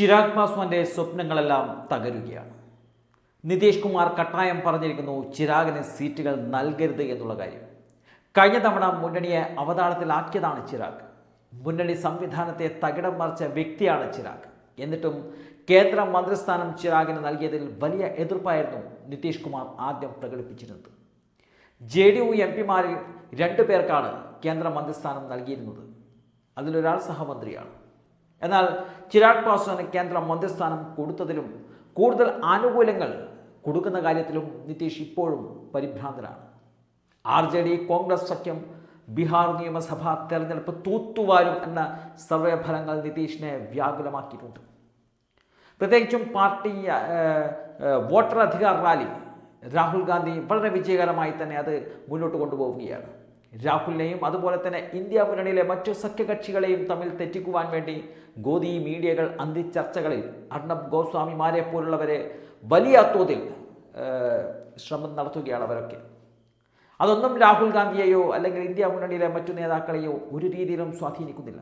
ചിരാഗ് പാസ്വാന്റെ സ്വപ്നങ്ങളെല്ലാം തകരുകയാണ്. നിതീഷ് കുമാർ കട്ടായം പറഞ്ഞിരിക്കുന്നു ചിരാഗിന് സീറ്റുകൾ നൽകരുത് എന്നുള്ള കാര്യം. കഴിഞ്ഞ തവണ മുന്നണിയെ അവതാളത്തിലാക്കിയതാണ് ചിരാഗ്. മുന്നണി സംവിധാനത്തെ തകിടം മറിച്ച വ്യക്തിയാണ് ചിരാഗ്. എന്നിട്ടും കേന്ദ്ര മന്ത്രിസ്ഥാനം ചിരാഗിന് നൽകിയതിൽ വലിയ എതിർപ്പായിരുന്നു നിതീഷ് കുമാർ ആദ്യം പ്രകടിപ്പിച്ചിരുന്നത്. ജെ ഡി യു എം പിമാരിൽ രണ്ടു പേർക്കാണ് കേന്ദ്ര മന്ത്രിസ്ഥാനം നൽകിയിരുന്നത്. അതിലൊരാൾ സഹമന്ത്രിയാണ്. എന്നാൽ ചിരാഗ് പാസ്വാന് കേന്ദ്ര മന്ത്രിസ്ഥാനം കൊടുത്തതിലും കൂടുതൽ ആനുകൂല്യങ്ങൾ കൊടുക്കുന്ന കാര്യത്തിലും നിതീഷ് ഇപ്പോഴും പരിഭ്രാന്തരാണ്. ആർ ജെ ഡി കോൺഗ്രസ് സഖ്യം ബീഹാർ നിയമസഭാ തെരഞ്ഞെടുപ്പ് തൂത്തുവാരും എന്ന സർവേ ഫലങ്ങൾ നിതീഷിനെ വ്യാകുലമാക്കിയിട്ടുണ്ട്. പ്രത്യേകിച്ചും party voter Adhikar rally Rahul Gandhi വളരെ വിജയകരമായി തന്നെ അത് മുന്നോട്ട് കൊണ്ടുപോവുകയാണ്. രാഹുലിനെയും അതുപോലെ തന്നെ ഇന്ത്യ മുന്നണിയിലെ മറ്റു സഖ്യകക്ഷികളെയും തമ്മിൽ തെറ്റിക്കുവാൻ വേണ്ടി ഗോദി മീഡിയകൾ അന്തിച്ചർച്ചകളിൽ അർണബ് ഗോസ്വാമിമാരെ പോലുള്ളവരെ വലിയ തോതിൽ ശ്രമം നടത്തുകയാണ് അവരൊക്കെ. അതൊന്നും രാഹുൽ ഗാന്ധിയെയോ അല്ലെങ്കിൽ ഇന്ത്യ മുന്നണിയിലെ മറ്റു നേതാക്കളെയോ ഒരു രീതിയിലും സ്വാധീനിക്കുന്നില്ല.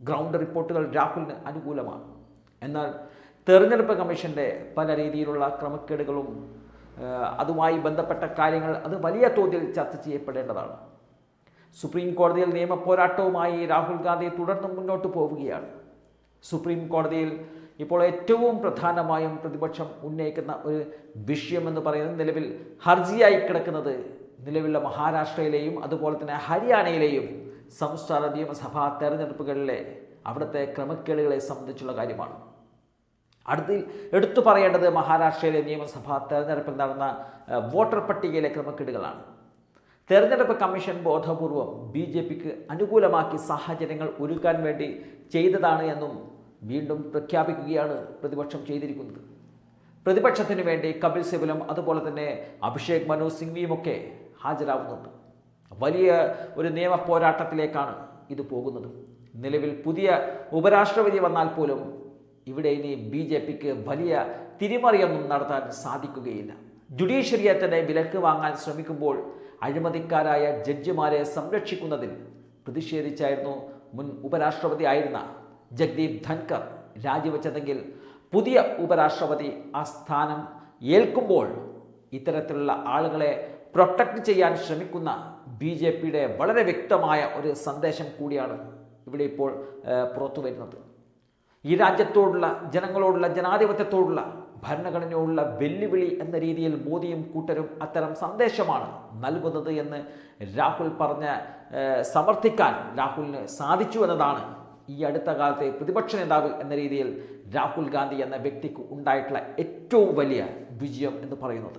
ഗ്രൗണ്ട് റിപ്പോർട്ടുകൾ രാഹുലിന് അനുകൂലമാണ്. എന്നാൽ തെരഞ്ഞെടുപ്പ് കമ്മീഷന്റെ പല രീതിയിലുള്ള ക്രമക്കേടുകളും അതുമായി ബന്ധപ്പെട്ട കാര്യങ്ങൾ അത് വലിയ തോതിൽ ചർച്ച ചെയ്യപ്പെടേണ്ടതാണ്. സുപ്രീം കോടതിയിൽ നിയമ പോരാട്ടവുമായി രാഹുൽ ഗാന്ധി തുടർന്നും മുന്നോട്ട് പോവുകയാണ്. സുപ്രീം കോടതിയിൽ ഇപ്പോൾ ഏറ്റവും പ്രധാനമായും പ്രതിപക്ഷം ഉന്നയിക്കുന്ന ഒരു വിഷയമെന്ന് പറയുന്നത് നിലവിൽ ഹർജിയായി കിടക്കുന്നത് നിലവിലുള്ള മഹാരാഷ്ട്രയിലെയും അതുപോലെ തന്നെ ഹരിയാനയിലെയും സംസ്ഥാന നിയമസഭാ തെരഞ്ഞെടുപ്പുകളിലെ അവിടുത്തെ ക്രമക്കേടുകളെ സംബന്ധിച്ചുള്ള കാര്യമാണ്. അടുത്തിൽ എടുത്തു പറയേണ്ടത് മഹാരാഷ്ട്രയിലെ നിയമസഭാ തെരഞ്ഞെടുപ്പിൽ നടന്ന വോട്ടർ പട്ടികയിലെ ക്രമക്കേടുകളാണ്. തെരഞ്ഞെടുപ്പ് കമ്മീഷൻ ബോധപൂർവം ബി ജെ പിക്ക് അനുകൂലമാക്കി സാഹചര്യങ്ങൾ ഒരുക്കാൻ വേണ്ടി ചെയ്തതാണ് എന്നും വീണ്ടും പ്രഖ്യാപിക്കുകയാണ് പ്രതിപക്ഷം ചെയ്തിരിക്കുന്നത്. പ്രതിപക്ഷത്തിന് വേണ്ടി കപിൽ സിബലും അതുപോലെ തന്നെ അഭിഷേക് മനു സിംഗ്വിയുമൊക്കെ ഹാജരാകുന്നുണ്ട് വലിയ ഒരു നിയമ പോരാട്ടത്തിലേക്കാണ് ഇത് പോകുന്നത്. നിലവിൽ പുതിയ ഉപരാഷ്ട്രപതി വന്നാൽ പോലും ഇവിടെ ഇനി ബി വലിയ തിരിമറിയൊന്നും നടത്താൻ സാധിക്കുകയില്ല. ജുഡീഷ്യറിയെ തന്നെ വിലക്ക് വാങ്ങാൻ ശ്രമിക്കുമ്പോൾ അഴിമതിക്കാരായ ജഡ്ജിമാരെ സംരക്ഷിക്കുന്നതിൽ പ്രതിഷേധിച്ചായിരുന്നു മുൻ ഉപരാഷ്ട്രപതി ആയിരുന്ന ജഗ്ദീപ് ധൻകർ രാജിവെച്ചതെങ്കിൽ പുതിയ ഉപരാഷ്ട്രപതി ആ സ്ഥാനം ഏൽക്കുമ്പോൾ ഇത്തരത്തിലുള്ള ആളുകളെ പ്രൊട്ടക്റ്റ് ചെയ്യാൻ ശ്രമിക്കുന്ന ബി ജെ പിയുടെ വളരെ വ്യക്തമായ ഒരു സന്ദേശം കൂടിയാണ് ഇവിടെ ഇപ്പോൾ പുറത്തു വരുന്നത് ഈ രാജ്യത്തോടുള്ള ജനങ്ങളോടുള്ള ജനാധിപത്യത്തോടുള്ള ഭരണഘടനയോടുള്ള വെല്ലുവിളി എന്ന രീതിയിൽ മോദിയും കൂട്ടരും അത്തരം സന്ദേശമാണ് നൽകുന്നത് എന്ന് രാഹുൽ പറഞ്ഞ് സമർത്ഥിക്കാൻ രാഹുലിന് സാധിച്ചു എന്നതാണ് ഈ അടുത്ത കാലത്തെ പ്രതിപക്ഷ നേതാവ് എന്ന രീതിയിൽ രാഹുൽ ഗാന്ധി എന്ന വ്യക്തിക്ക് ഉണ്ടായിട്ടുള്ള ഏറ്റവും വലിയ വിജയം എന്ന് പറയുന്നത്.